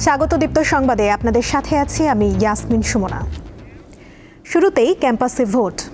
স্বাগত দীপ্ত সংবাদে। আপনাদের সাথে আছি আমি ইয়াসমিন সুমনা। শুরুতেই ক্যাম্পাসে ভোট।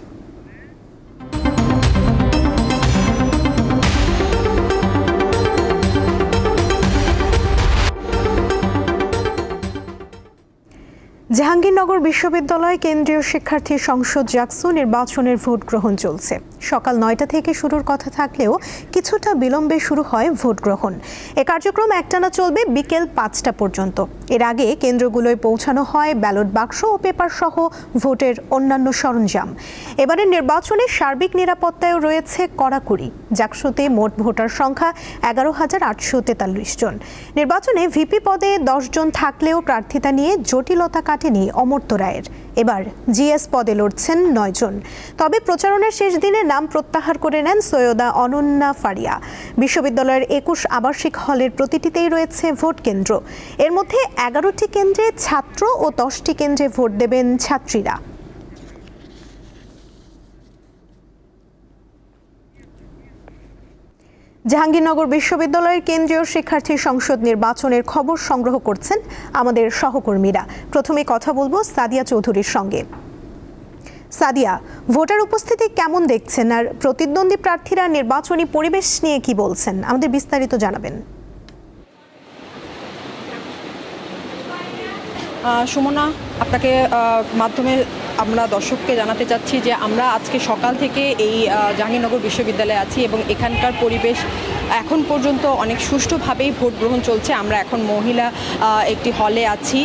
জাহাঙ্গীরনগর বিশ্ববিদ্যালয় কেন্দ্রীয় শিক্ষার্থী সংসদ জাকসু নির্বাচনের ভোট গ্রহণ চলছে। সকাল নয়টা থেকে শুরুর কথা থাকলেও কিছুটা বিলম্বে শুরু হয় ভোট গ্রহণ। এ কার্যক্রম একটানা চলবে বিকেল পাঁচটা পর্যন্ত। এর আগে কেন্দ্রগুলোয় পৌঁছানো হয় ব্যালট বাক্স ও পেপার সহ ভোটের অন্যান্য সরঞ্জাম। এবারের নির্বাচনে সার্বিক নিরাপত্তায়ও রয়েছে কড়াকড়ি। জাকসুতে মোট ভোটার সংখ্যা এগারো হাজার আটশো তেতাল্লিশ জন। নির্বাচনে ভিপি পদে দশ জন থাকলেও প্রার্থিতা নিয়ে জটিলতা কাটেনি অমর্ত্য রায়ের। এবার জিএস পদে লড়ছেন নয়জন তবে প্রচারণের শেষ দিনে নাম প্রত্যাহার করে নেন সৈয়দা অনন্যা ফারিয়া। বিশ্ববিদ্যালয়ের একুশ আবাসিক হলের প্রতিটিতেই রয়েছে ভোট কেন্দ্র। এর মধ্যে এগারোটি কেন্দ্রে ছাত্র ও দশটি কেন্দ্রে ভোট দেবেন ছাত্রীরা। জাহাঙ্গীরনগর বিশ্ববিদ্যালয়ের কেন্দ্রীয় শিক্ষার্থী সংসদ নির্বাচনের খবর সংগ্রহ করছেন আমাদের সহকর্মীরা। প্রথমে কথা বলব সাদিয়া চৌধুরীর সঙ্গে। সাদিয়া, ভোটার উপস্থিতি কেমন দেখছেন? আর প্রতিদ্বন্দ্বী প্রার্থীরা নির্বাচনী পরিবেশ নিয়ে কি বলছেন? আমাদের বিস্তারিত জানাবেন। সুমনা আপনাকে মাধ্যমে আমরা দর্শককে জানাতে চাচ্ছি যে আমরা আজকে সকাল থেকে এই জাহাঙ্গীরনগর বিশ্ববিদ্যালয়ে আছি এবং এখানকার পরিবেশ এখন পর্যন্ত অনেক সুষ্ঠুভাবেই ভোট গ্রহণ চলছে। আমরা এখন মহিলা একটি হলে আছি।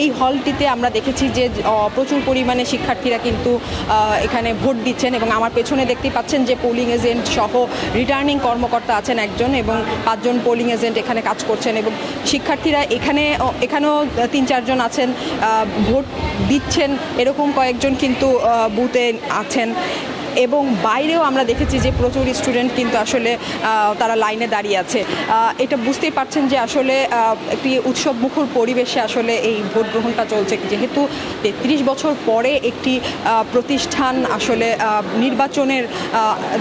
এই হলটিতে আমরা দেখেছি যে প্রচুর পরিমাণে শিক্ষার্থীরা কিন্তু এখানে ভোট দিচ্ছেন এবং আমার পেছনে দেখতে পাচ্ছেন যে পোলিং এজেন্ট সহ রিটার্নিং কর্মকর্তা আছেন একজন এবং পাঁচজন পোলিং এজেন্ট এখানে কাজ করছেন এবং শিক্ষার্থীরা এখানে এখানেও তিন চারজন আছেন ভোট দিচ্ছেন, এরকম কয়েকজন কিন্তু বুথে আছেন। এবং বাইরেও আমরা দেখেছি যে প্রচুর স্টুডেন্ট কিন্তু আসলে তারা লাইনে দাঁড়িয়ে আছে। এটা বুঝতেই পারছেন যে আসলে একটি উৎসব মুখর পরিবেশে আসলে এই ভোট গ্রহণটা চলছে। যেহেতু তেত্রিশ বছর পরে একটি প্রতিষ্ঠান আসলে নির্বাচনের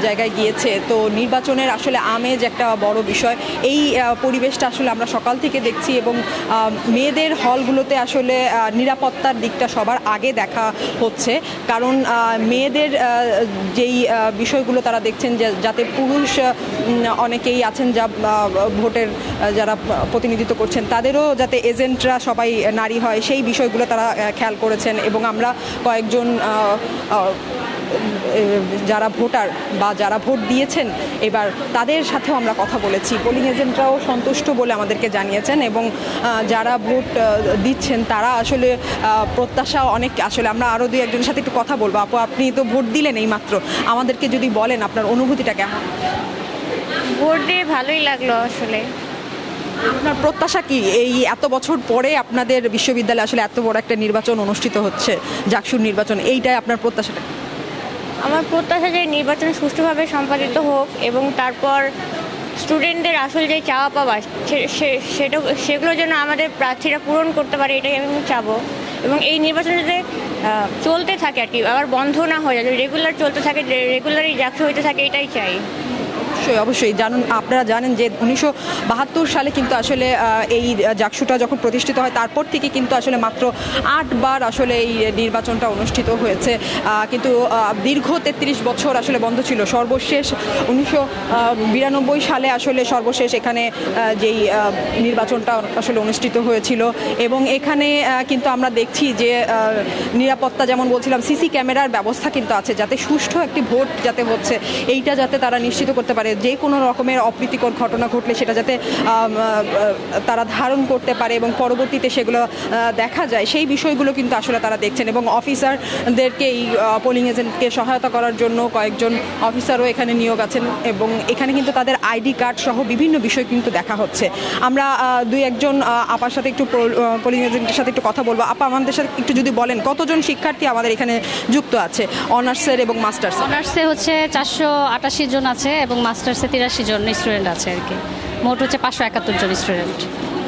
জায়গায় গিয়েছে। তো নির্বাচনের আসলে আমেজ একটা বড় বিষয়। এই পরিবেশটা আসলে আমরা সকাল থেকে দেখছি এবং মেয়েদের হলগুলোতে আসলে নিরাপত্তার দিকটা সবার আগে দেখা হচ্ছে। কারণ মেয়েদের যেই বিষয়গুলো তারা দেখছেন যে যাতে পুরুষ অনেকেই আছেন যা ভোটের যারা প্রতিনিধিত্ব করছেন, তাদেরও যাতে এজেন্টরা সবাই নারী হয়, সেই বিষয়গুলো তারা খেয়াল করেছেন এবং আমরা কয়েকজন যারা ভোটার বা যারা ভোট দিয়েছেন, এবার তাদের সাথেও আমরা কথা বলেছি। পোলিং এজেন্টরাও সন্তুষ্ট বলে আমাদেরকে জানিয়েছেন এবং যারা ভোট দিচ্ছেন, তারা আসলে প্রত্যাশা অনেক, আসলে আমরা আরও দুই একজনের সাথে একটু কথা বলব। আপু, আপনি তো ভোট দিলেন এই মাত্র। আমাদেরকে যদি বলেন আপনার অনুভূতিটা কেমন? ভোট দিয়ে ভালোই লাগল আসলে। আপনার প্রত্যাশা কি? এই এত বছর পরে আপনাদের বিশ্ববিদ্যালয়ে আসলে এত বড় একটা নির্বাচন অনুষ্ঠিত হচ্ছে জাকসুর নির্বাচন এইটাই আপনার প্রত্যাশাটা? আমার প্রত্যাশা যে নির্বাচন সুষ্ঠুভাবে সম্পাদিত হোক এবং তারপর স্টুডেন্টদের আসল যে চাওয়া পাওয়া সেটা সেগুলো যেন আমাদের প্রার্থীরা পূরণ করতে পারে এটাই আমি চাবো। এবং এই নির্বাচন যাতে চলতে থাকে আর কি, আবার বন্ধ না হয়ে যায় রেগুলার চলতে থাকে রেগুলারই যাত্রা হইতে থাকে, এটাই চাই। অবশ্যই অবশ্যই। জানুন, আপনারা জানেন যে উনিশশো বাহাত্তর সালে কিন্তু আসলে এই জাকসুটা যখন প্রতিষ্ঠিত হয়, তারপর থেকে কিন্তু আসলে মাত্র আটবার আসলে এই নির্বাচনটা অনুষ্ঠিত হয়েছে। কিন্তু দীর্ঘ তেত্রিশ বছর আসলে বন্ধ ছিল। সর্বশেষ উনিশশো বিরানব্বই সালে আসলে সর্বশেষ এখানে যেই নির্বাচনটা আসলে অনুষ্ঠিত হয়েছিল। এবং এখানে কিন্তু আমরা দেখছি যে নিরাপত্তা যেমন বলছিলাম, সিসি ক্যামেরার ব্যবস্থা কিন্তু আছে, যাতে সুষ্ঠু একটি ভোট যাতে হচ্ছে, এইটা যাতে তারা নিশ্চিত করতে পারে। যে কোনো রকমের অপ্রীতিকর ঘটনা ঘটলে সেটা যাতে তারা ধারণ করতে পারে এবং পরবর্তীতে সেগুলো দেখা যায়। সেই বিষয়গুলো কিন্তু আসলে তারা দেখছেন এবং অফিসারদেরকে এই পোলিং এজেন্টকে সহায়তা করার জন্য কয়েকজন অফিসারও এখানে নিয়োগ আছেন এবং এখানে কিন্তু তাদের আইডি কার্ড সহ বিভিন্ন বিষয় কিন্তু দেখা হচ্ছে। আমরা দুই একজন আপার সাথে একটু পোলিং এজেন্টের সাথে একটু কথা বলব। আপা, আমাদের সাথে একটু যদি বলেন, কতজন শিক্ষার্থী আমাদের এখানে যুক্ত আছে? অনার্সের এবং মাস্টার্স অনার্সে হচ্ছে চারশো আটাশি জন আছে এবং মাস্টার্সে তিরাশি জন স্টুডেন্ট আছে আর কি। মোট হচ্ছে পাঁচশো একাত্তর জন স্টুডেন্ট।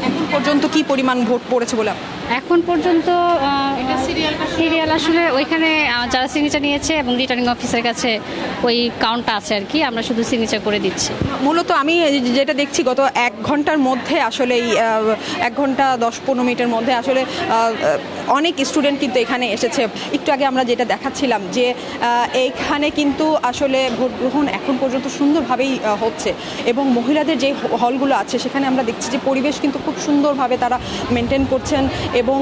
এখন পর্যন্ত কি পরিমাণ ভোট পড়েছে বলে এখন পর্যন্ত সিরিয়াল আসলে ওইখানে যারা সিগনেচার নিয়েছে এবং রিটার্নিং অফিসের কাছে ওই কাউন্টটা আছে আর কি আমরা শুধু সিগনেচার করে দিচ্ছি। মূলত আমি যেটা দেখছি গত এক ঘণ্টার মধ্যে আসলে এই এক ঘণ্টা দশ পনেরো মিনিটের মধ্যে আসলে অনেক স্টুডেন্ট কিন্তু এখানে এসেছে। একটু আগে আমরা যেটা দেখাচ্ছিলাম যে এইখানে কিন্তু আসলে ভোট গ্রহণ এখন পর্যন্ত সুন্দরভাবেই হচ্ছে এবং মহিলাদের যে হলগুলো আছে সেখানে আমরা দেখছি যে পরিবেশ কিন্তু খুব সুন্দরভাবে তারা মেনটেন করছেন এবং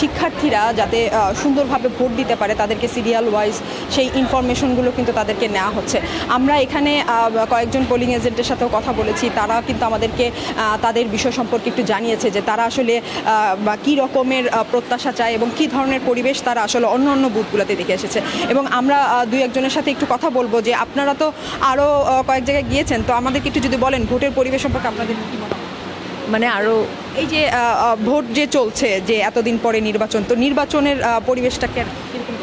শিক্ষার্থীরা যাতে সুন্দরভাবে ভোট দিতে পারে তাদেরকে সিরিয়াল ওয়াইজ সেই ইনফরমেশনগুলো কিন্তু তাদেরকে নেওয়া হচ্ছে। আমরা এখানে কয়েকজন পোলিং এজেন্টের সাথেও কথা বলেছি। তারা কিন্তু আমাদেরকে তাদের বিষয় সম্পর্কে একটু জানিয়েছে যে তারা আসলে কী রকমের আহ, প্রত্যাশা চায় এবং কি ধরনের পরিবেশ তারা আসলে অন্য অন্য বুথগুলোতে দেখে এসেছে এবং আমরা দুই একজনের সাথে একটু কথা বলব যে আপনারা তো আরও কয়েক জায়গায় গিয়েছেন তো আমাদেরকে একটু যদি বলেন ভোটের পরিবেশ সম্পর্কে আপনাদের কী মনে মানে আরও এই যে ভোট যে চলছে যে এতদিন পরে নির্বাচন তো নির্বাচনের পরিবেশটা দেখছেন?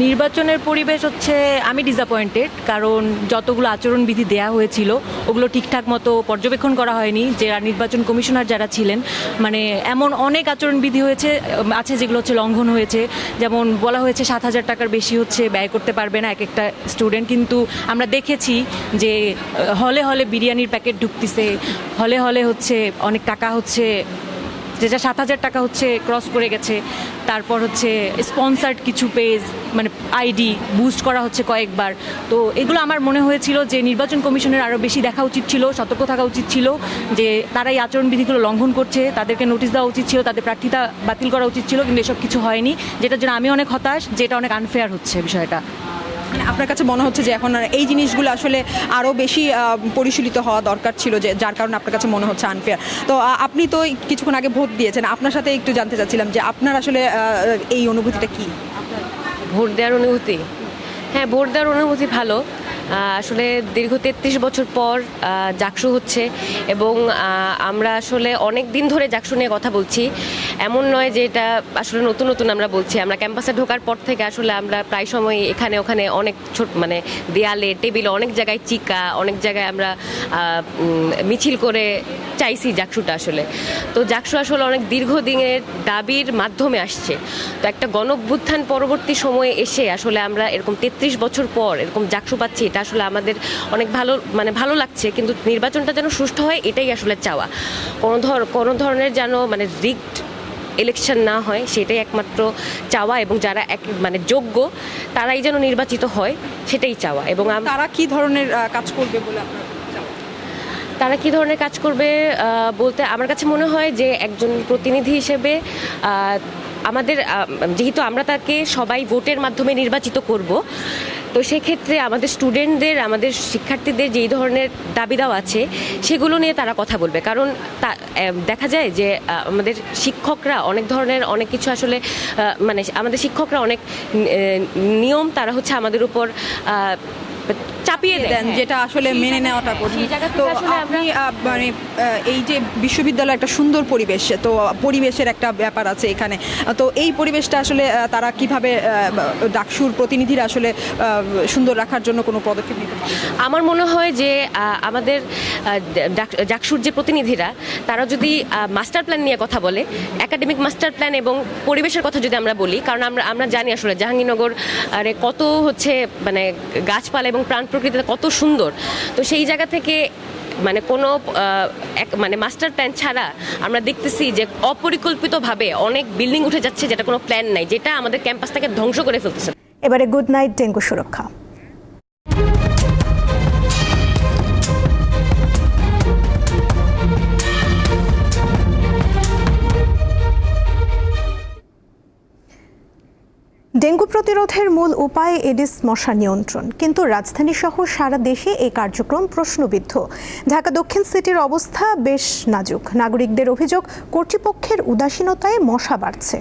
নির্বাচনের পরিবেশ হচ্ছে, আমি ডিসঅ্যাপয়েন্টেড কারণ যতগুলো আচরণবিধি দেয়া হয়েছিল, ওগুলো ঠিকঠাক মতো পর্যবেক্ষণ করা হয়নি, যে নির্বাচন কমিশনার যারা ছিলেন মানে এমন অনেক আচরণবিধি হয়েছে আছে যেগুলো হচ্ছে লঙ্ঘন হয়েছে, যেমন বলা হয়েছে সাত হাজার টাকার বেশি হচ্ছে ব্যয় করতে পারবে না এক একটা স্টুডেন্ট কিন্তু আমরা দেখেছি যে, হলে হলে বিরিয়ানির প্যাকেট ঢুকতেছে, হলে হলে হচ্ছে অনেক টাকা হচ্ছে যেটা সাত হাজার টাকা হচ্ছে ক্রস করে গেছে, তারপর হচ্ছে স্পন্সার্ড কিছু পেজ মানে আইডি বুস্ট করা হচ্ছে কয়েকবার। তো এগুলো আমার মনে হয়েছিল যে নির্বাচন কমিশনের আরও বেশি দেখা উচিত ছিল, সতর্ক থাকা উচিত ছিল, যে তারা এই আচরণবিধিগুলো লঙ্ঘন করছে, তাদেরকে নোটিশ দেওয়া উচিত ছিল, তাদের প্রার্থিতা বাতিল করা উচিত ছিল, কিন্তু এসব কিছু হয়নি, যেটার জন্য আমি অনেক হতাশ, যেটা অনেক আনফেয়ার হচ্ছে বিষয়টা। আপনার কাছে মনে হচ্ছে যে এখন এই জিনিসগুলো আসলে আরও বেশি পরিশীলিত হওয়া দরকার ছিল যে যার কারণে আপনার কাছে মনে হচ্ছে আনফেয়ার তো আপনি তো কিছুক্ষণ আগে ভোট দিয়েছেন, আপনার সাথে একটু জানতে চাচ্ছিলাম যে আপনার আসলে এই অনুভূতিটা কি? ভোট দেওয়ার অনুভূতি? হ্যাঁ ভোট দেওয়ার অনুভূতি ভালো। আসলে দীর্ঘ তেত্রিশ বছর পর জাকসু হচ্ছে এবং আমরা আসলে অনেক দিন ধরে জাকসু নিয়ে কথা বলছি। এমন নয় যে এটা আসলে নতুন নতুন আমরা বলছি। আমরা ক্যাম্পাসে ঢোকার পর থেকে আসলে আমরা প্রায় সময় এখানে ওখানে অনেক ছোট মানে দেয়ালে, টেবিলে অনেক জায়গায় চিকা, অনেক জায়গায় আমরা মিছিল করে চাইছি জাকসুটা আসলে। তো জাকসু আসলে অনেক দীর্ঘদিনের দাবির মাধ্যমে আসছে। তো একটা গণভ্যুত্থান পরবর্তী সময়ে এসে আসলে আমরা এরকম তেত্রিশ বছর পর এরকম জাকসু পাচ্ছি এটা আসলে আমাদের অনেক ভালো মানে ভালো লাগছে কিন্তু নির্বাচনটা যেন সুষ্ঠু হয় এটাই আসলে চাওয়া। কোনো ধর কোনো ধরনের যেন মানে রিক্ট ইলেকশন না হয় সেটাই একমাত্র চাওয়া এবং যারা এক মানে যোগ্য তারাই যেন নির্বাচিত হয় সেটাই চাওয়া এবং তারা কি ধরনের কাজ করবে বলে আপনার তারা কি ধরনের কাজ করবে বলতে আমার কাছে মনে হয় যে একজন প্রতিনিধি হিসেবে আমাদের যেহেতু আমরা তাকে সবাই ভোটের মাধ্যমে নির্বাচিত করব, তো সেক্ষেত্রে আমাদের স্টুডেন্টদের, আমাদের শিক্ষার্থীদের যেই ধরনের দাবি দাওয়া আছে, সেগুলো নিয়ে তারা কথা বলবে। কারণ তা দেখা যায় যে আমাদের শিক্ষকরা অনেক ধরনের, অনেক কিছু আসলে মানে আমাদের শিক্ষকরা অনেক নিয়ম তারা হচ্ছে আমাদের উপর চাপিয়ে দেন। যেটা আসলে মেনে নেওয়াটা কঠিন। তো আসলে আপনি মানে এই যে বিশ্ববিদ্যালয় একটা সুন্দর পরিবেশ তো পরিবেশের একটা ব্যাপার আছে এখানে। তো এই পরিবেশটা আসলে তারা কীভাবে ডাকসুর প্রতিনিধিরা আসলে সুন্দর রাখার জন্য কোনো পদক্ষেপ নিতে আমার মনে হয় যে আমাদের ডাকসুর যে প্রতিনিধিরা তারা যদি মাস্টার প্ল্যান নিয়ে কথা বলে একাডেমিক মাস্টার প্ল্যান এবং পরিবেশের কথা যদি আমরা বলি কারণ আমরা আমরা জানি আসলে জাহাঙ্গীরনগর আরে কত হচ্ছে মানে গাছপালা এবং প্রাণ প্রকৃতিতে কত সুন্দর। তো সেই জায়গা থেকে মানে কোনো এক- মানে মাস্টার প্ল্যান ছাড়া আমরা দেখতেছি যে অপরিকল্পিতভাবে অনেক বিল্ডিং উঠে যাচ্ছে যেটা কোনো প্ল্যান নাই, যেটা আমাদের ক্যাম্পাসটাকে ধ্বংস করে ফেলতেছে। এবারে গুড নাইট ডেঙ্গু সুরক্ষা। ডেঙ্গু প্রতিরোধের মূল উপায় এডিস মশা নিয়ন্ত্রণ। কিন্তু রাজধানী সহ সারা দেশে এই কার্যক্রম প্রশ্নবিদ্ধ। ঢাকা দক্ষিণ সিটির অবস্থা বেশ নাজুক। নাগরিকদের অভিযোগ, কর্তৃপক্ষের উদাসীনতায় মশা বাড়ছে।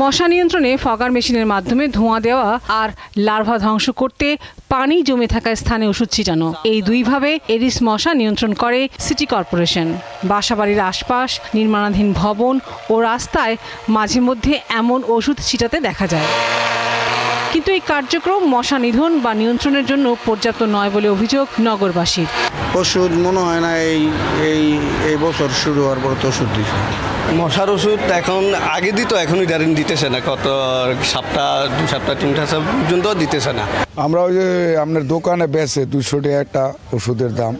মশা নিয়ন্ত্রণে ফগার মেশিনের মাধ্যমে ধোঁয়া দেওয়া আর লার্ভা ধ্বংস করতে পানি জমে থাকা স্থানে ওষুধ ছিটানো। এই দুইভাবে এডিস মশা নিয়ন্ত্রণ করে সিটি কর্পোরেশন। বাসাবাড়ির আশপাশ, নির্মাণাধীন ভবন ও রাস্তায় মাঝে মধ্যে এমন ওষুধ ছিটাতে দেখা যায়। কিন্তু এই কার্যক্রম মশা নিধন বা নিয়ন্ত্রণের জন্য পর্যাপ্ত নয় বলে অভিযোগ নগরবাসীর। ওষুধ মনে হয় না এই এই এই বছর শুরু হওয়ার পর তো ওষুধ দিছে। মশার ওষুধ এখন, আগে দিত, এখন ইদারিন দিতেছে না। কত সপ্তাহ দু সপ্তাহ তিন সপ্তাহ পর্যন্ত দিতেছে না। আমরা ওই যে আপনার দোকানে বেচে দুশো টাকা একটা ওষুধের দাম।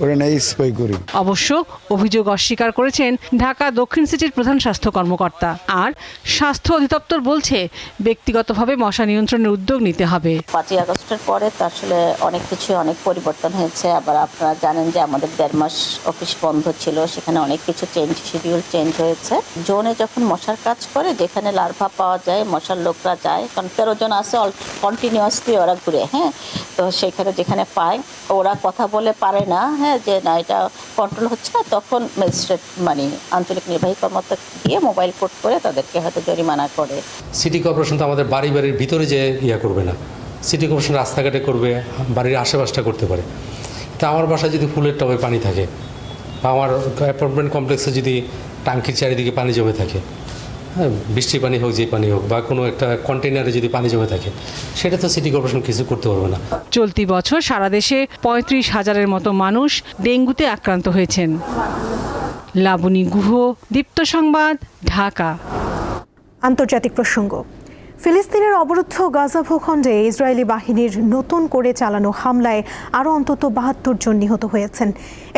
করি। অবশ্য অভিযোগ অস্বীকার করেছেন ঢাকা দক্ষিণ সিটির প্রধান স্বাস্থ্য কর্মকর্তা। আর স্বাস্থ্য অধিদপ্তর বলছে ব্যক্তিগতভাবে মশা নিয়ন্ত্রণের উদ্যোগ নিতে হবে। পাঁচই আগস্টের পরে তো আসলে অনেক কিছু অনেক পরিবর্তন হয়েছে। আবার আপনারা জানেন যে আমাদের দেড় মাস অফিস বন্ধ ছিল সেখানে অনেক কিছু চেঞ্জ শিডিউল চেঞ্জ হয়েছে। জোনে যখন মশার কাজ করে যেখানে লার্ভা পাওয়া যায় মশার লোকরা যায় কারণ তেরো জন আছে কন্টিনিউয়াসলি ওরা ঘুরে হ্যাঁ? তো সেখানে যেখানে পায় ওরা কথা বলে পারে না হ্যাঁ? যে না, এটা কন্ট্রোল হচ্ছে না, তখন ম্যাজিস্ট্রেট মানে আঞ্চলিক নির্বাহী কর্মকর্তা গিয়ে মোবাইল কোর্ট করে তাদেরকে হয়তো জরিমানা করে। সিটি কর্পোরেশন তো আমাদের বাড়ি বাড়ির ভিতরে যে ইয়া করবে না। সিটি কর্পোরেশন রাস্তাঘাটে করবে, বাড়ির আশেপাশটা করতে পারে। তা আমার বাসায় যদি ফুলের টবে পানি থাকে, বা আমার অ্যাপার্টমেন্ট কমপ্লেক্সে যদি টাঙ্কির চারিদিকে পানি জমে থাকে হ্যাঁ বৃষ্টির পানি হোক যে পানি হোক বা কোনো একটা কন্টেনারে যদি পানি জমে থাকে সেটা তো সিটি কর্পোরেশন কিছু করতে পারবে না। চলতি বছর সারা দেশে পঁয়ত্রিশ হাজারের মতো মানুষ ডেঙ্গুতে আক্রান্ত হয়েছেন। লাবণী গুহ দীপ্ত সংবাদ ঢাকা। আন্তর্জাতিক প্রসঙ্গ। ফিলিস্তিনের অবরুদ্ধ গাজা ভূখণ্ডে ইসরায়েলি বাহিনীর নতুন করে চালানো হামলায় আরও অন্তত বাহাত্তর জন নিহত হয়েছেন।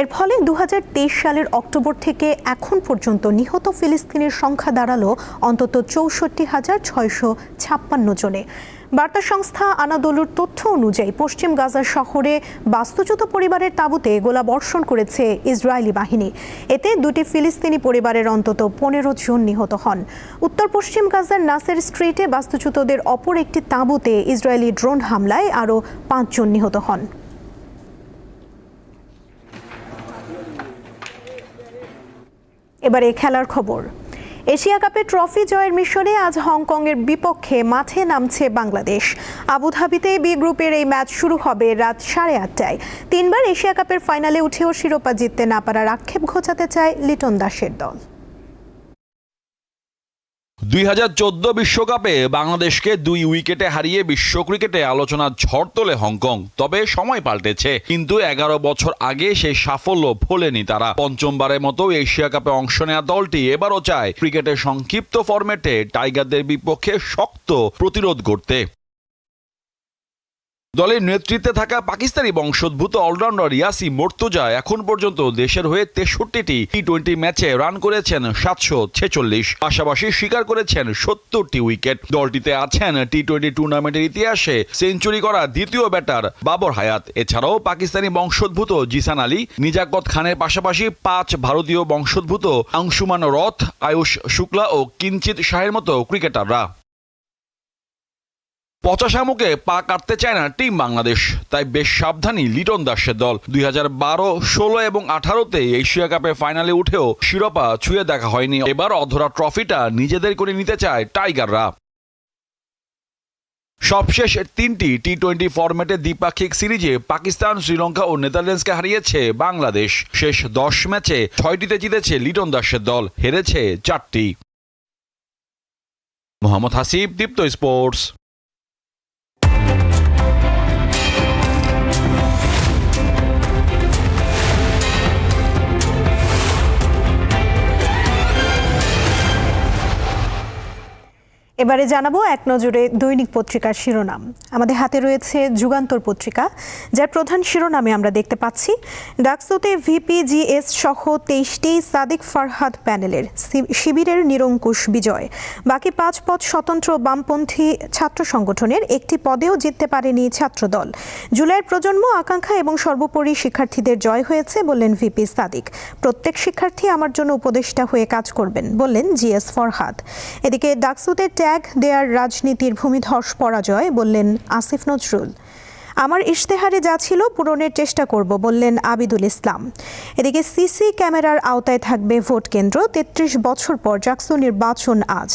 এর ফলে দু হাজার তেইশ সালের অক্টোবর থেকে এখন পর্যন্ত নিহত ফিলিস্তিনের সংখ্যা দাঁড়াল অন্তত চৌষট্টি হাজার ছয়শো ছাপ্পান্ন জনে। বার্তা সংস্থা আনাদোলুর তথ্য অনুযায়ী পশ্চিম গাজা শহরে বাস্তুচ্যুত পরিবারের তাঁবুতে গোলা বর্ষণ করেছে ইসরায়েলি বাহিনী। এতে দুটি ফিলিস্তিনি পরিবারের অন্তত পনেরো জন নিহত হন। উত্তর পশ্চিম গাজার নাসের স্ট্রিটে বাস্তুচ্যুতদের অপর একটি তাঁবুতে ইসরায়েলি ড্রোন হামলায় আরও পাঁচজন নিহত হন। এবারে খেলার খবর। এশিয়া কাপে ট্রফি জয়ের মিশনে আজ হংকংয়ের বিপক্ষে মাঠে নামছে বাংলাদেশ। আবুধাবিতে বি গ্রুপের এই ম্যাচ শুরু হবে রাত সাড়ে আটটায়। তিনবার এশিয়া কাপের ফাইনালে উঠেও শিরোপা জিততে না পারার আক্ষেপ ঘোচাতে চায় লিটন দাসের দল। দুই হাজার চোদ্দ বিশ্বকাপে বাংলাদেশকে দুই উইকেটে হারিয়ে বিশ্ব ক্রিকেটে আলোচনার ঝড় তোলে হংকং। তবে সময় পাল্টেছে। কিন্তু এগারো বছর আগে সেই সাফল্য ভোলেনি তারা। পঞ্চমবারের মতো এশিয়া কাপে অংশ নেওয়া দলটি এবারও চায় ক্রিকেটের সংক্ষিপ্ত ফরম্যাটে টাইগারদের বিপক্ষে শক্ত প্রতিরোধ করতে দলের নেতৃত্বে থাকা পাকিস্তানি বংশোদ্ভূত অলরাউন্ডার ইয়াসি মোর্তজা এখন পর্যন্ত দেশের হয়ে তেষট্টিটি টি টোয়েন্টি ম্যাচে রান করেছেন সাতশো ছেচল্লিশ, পাশাপাশি স্বীকার করেছেন সত্তরটি উইকেট। দলটিতে আছেন টি টোয়েন্টি টুর্নামেন্টের ইতিহাসে সেঞ্চুরি করা দ্বিতীয় ব্যাটার বাবর হায়াত। এছাড়াও পাকিস্তানি বংশোদ্ভূত জিসান আলী নিজাকত খানের পাশাপাশি পাঁচ ভারতীয় বংশোদ্ভূত আংশুমান রথ, আয়ুষ শুক্লা ও কিঞ্চিত শাহের মতো ক্রিকেটাররা। পচা শামুকে পা কাটতে চায় না টিম বাংলাদেশ, তাই বেশ সাবধানী লিটন দাসের দল। দুই হাজার বারো, ষোলো এবং আঠারোতে এশিয়া কাপের ফাইনালে উঠেও শিরোপা ছুঁয়ে দেখা হয়নি। এবার অধরা ট্রফিটা নিজেদের করে নিতে চায় টাইগাররা। সবশেষ তিনটি টি টোয়েন্টি ফরম্যাটে দ্বিপাক্ষিক সিরিজে পাকিস্তান, শ্রীলঙ্কা ও নেদারল্যান্ডসকে হারিয়েছে বাংলাদেশ। শেষ দশ ম্যাচে ছয়টিতে জিতেছে লিটন দাসের দল, হেরেছে চারটি। মোহাম্মদ হাসিব, দীপ্ত স্পোর্টস। এবারে জানাব এক নজরে দৈনিক পত্রিকার শিরোনাম। আমাদের হাতে রয়েছে যুগান্তর পত্রিকা, যার প্রধান শিরোনামে আমরা দেখতে পাচ্ছি, ডাকসুতে ভিপিজিএস সহ তেইশটি সাদিক ফারহাদ প্যানেলের শিবিরের নিরঙ্কুশ বিজয়। বাকি পাঁচ পদ স্বতন্ত্র বামপন্থী ছাত্র সংগঠনের একটি পদেও জিততে পারেনি ছাত্রদল। জুলাইয়ের প্রজন্ম আকাঙ্ক্ষা এবং সর্বোপরি শিক্ষার্থীদের জয় হয়েছে বললেন ভিপি সাদিক। প্রত্যেক শিক্ষার্থী আমার জন্য উপদেষ্টা হয়ে কাজ করবেন বললেন জিএস ফরহাদ। এদিকে ডাকসুতে ট্যাগ দেয়ার রাজনীতির ভূমিধস পরাজয়, বললেন আসিফ নজরুল। আমার ইশতেহারে যা ছিল পূরণের চেষ্টা করব, বললেন আবিদুল ইসলাম। এদিকে সিসি ক্যামেরার আওতায় থাকবে ভোট কেন্দ্র তেত্রিশ বছর পর জাকসু নির্বাচন আজ।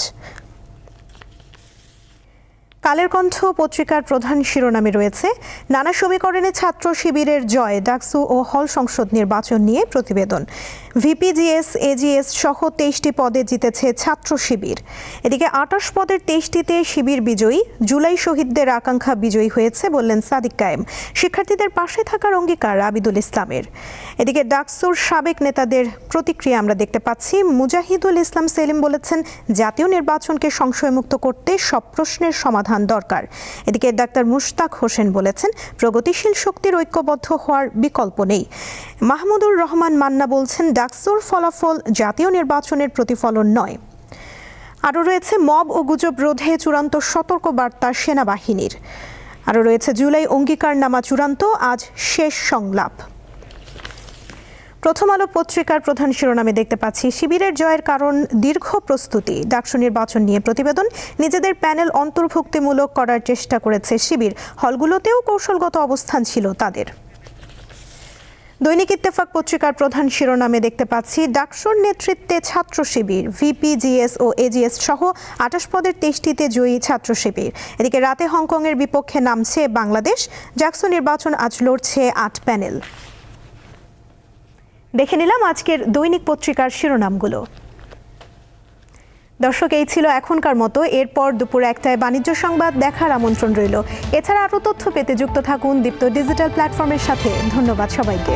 কালের কণ্ঠ পত্রিকার প্রধান শিরোনামে রয়েছে, নানা সমীকরণে ছাত্র শিবিরের জয়, ডাকসু ও হল সংসদ নির্বাচন নিয়ে প্রতিবেদন। ভিপিজিএস, এজিএস সহ তেইশটি পদে জিতেছে ছাত্র শিবির। এদিকে আটাশ পদের তেইশটিতে শিবির বিজয়ী, জুলাই শহীদদের আকাঙ্ক্ষা বিজয়ী হয়েছে বললেন সাদিক কায়েম। শিক্ষার্থীদের পাশে থাকার অঙ্গীকার আবিদুল ইসলামের। এদিকে ডাকসুর সাবেক নেতাদের প্রতিক্রিয়া আমরা দেখতে পাচ্ছি। মুজাহিদুল ইসলাম সেলিম বলেছেন, জাতীয় নির্বাচনকে সংশয়মুক্ত করতে সব প্রশ্নের সমাধান দরকার। এদিকে ডাক্তার মুশতাক হোসেন বলেছেন, প্রগতিশীল শক্তির ঐক্যবদ্ধ হওয়ার বিকল্প নেই। মাহমুদুর রহমান মান্না বলছেন, ডাকসুর ফলাফল জাতীয় নির্বাচনের প্রতিফলন নয়। আরও রয়েছে, মব ও গুজব রোধে চূড়ান্ত সতর্ক বার্তা সেনাবাহিনীর। আরও রয়েছে, জুলাই অঙ্গীকারনামা চূড়ান্ত, আজ শেষ সংলাপ। প্রথম আলো পত্রিকার প্রধান শিরোনামে দেখতে পাচ্ছি, শিবিরের জয়ের কারণ, দীর্ঘ প্রস্তুতি। ডাকসু নির্বাচন নিয়ে প্রতিবেদন, নিজেদের প্যানেল অন্তর্ভুক্তিমূলক করার চেষ্টা করেছে শিবির। হলগুলোতেও কৌশলগত অবস্থান ছিল তাদের। দৈনিক ইত্তেফাক পত্রিকার প্রধান শিরোনামে দেখতে পাচ্ছি, ডাকসুর নেতৃত্বে ছাত্র শিবির ভিপিজিএস ও এজিএস সহ আঠাশ পদের তেইশটিতে জয়ী ছাত্র শিবির। এদিকে রাতে হংকংয়ের বিপক্ষে নামছে বাংলাদেশ জাকসু নির্বাচন আজ লড়ছে আট প্যানেল। দেখে নিলাম আজকের দৈনিক পত্রিকার শিরোনামগুলো। দর্শক, এই ছিল এখনকার মতো। এরপর দুপুর একটায় বাণিজ্য সংবাদ দেখার আমন্ত্রণ রইল। এছাড়া আরও তথ্য পেতে যুক্ত থাকুন দীপ্ত ডিজিটাল প্ল্যাটফর্মের সাথে। ধন্যবাদ সবাইকে।